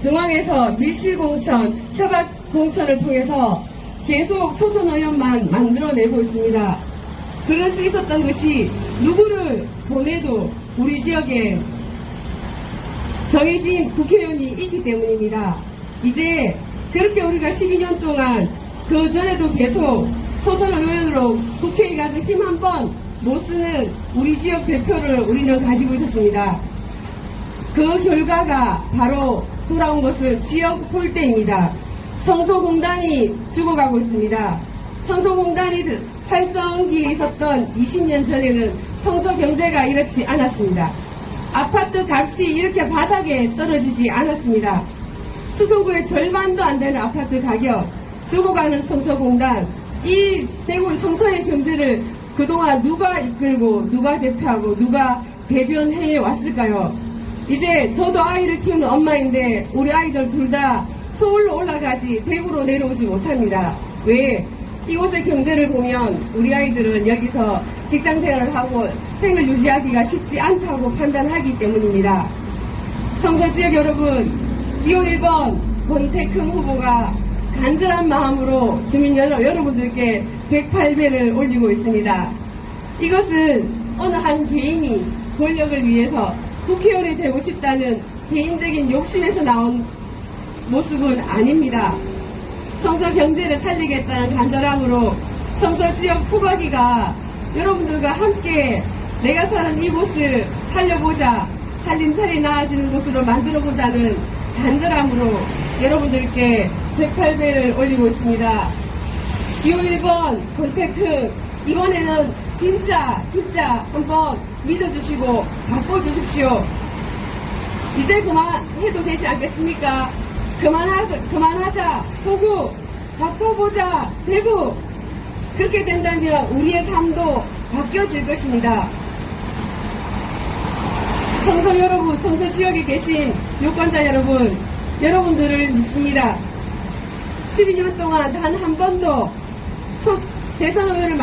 중앙에서 밀실공천, 협약공천을 통해서 계속 초선 의원만 만들어내고 있습니다. 그럴 수 있었던 것이 누구를 보내도 우리 지역에 정해진 국회의원이 있기 때문입니다. 이제 그렇게 우리가 12년 동안 그 전에도 계속 초선 의원으로 국회에 가서 힘 한 번 못 쓰는 우리 지역 대표를 우리는 가지고 있었습니다. 그 결과가 바로 돌아온 것은 지역 홀대입니다. 성소공단이 죽어가고 있습니다. 성소공단이 활성기에 있었던 20년 전에는 성소 경제가 이렇지 않았습니다. 아파트 값이 이렇게 바닥에 떨어지지 않았습니다. 수성구의 절반도 안 되는 아파트 가격, 죽어가는 성서공단, 이 대구 성서의 경제를 그동안 누가 이끌고, 누가 대표하고, 누가 대변해 왔을까요? 이제 저도 아이를 키우는 엄마인데, 우리 아이들 둘 다 서울로 올라가지, 대구로 내려오지 못합니다. 왜? 이곳의 경제를 보면 우리 아이들은 여기서 직장 생활을 하고 생을 유지하기가 쉽지 않다고 판단하기 때문입니다. 성서 지역 여러분, 기호 1번 권태큰 후보가 간절한 마음으로 주민 여러, 여러분들께 108배를 올리고 있습니다. 이것은 어느 한 개인이 권력을 위해서 국회의원이 되고 싶다는 개인적인 욕심에서 나온 모습은 아닙니다. 성서 경제를 살리겠다는 간절함으로 성서 지역 후보기가 여러분들과 함께 내가 사는 이곳을 살려보자, 살림살이 나아지는 곳으로 만들어보자는 간절함으로 여러분들께 108배를 올리고 있습니다. 기호 1번 권태크 이번에는 진짜 진짜 한번 믿어주시고 바꿔주십시오. 이제 그만 해도 되지 않겠습니까? 그만하, 그만하자. 호구. 바꿔보자. 대구. 그렇게 된다면 우리의 삶도 바뀌어질 것입니다. 성서 여러분, 성서 지역에 계신 유권자 여러분, 여러분들을 믿습니다. 12년 동안 단 한 번도 소- 대선 의원을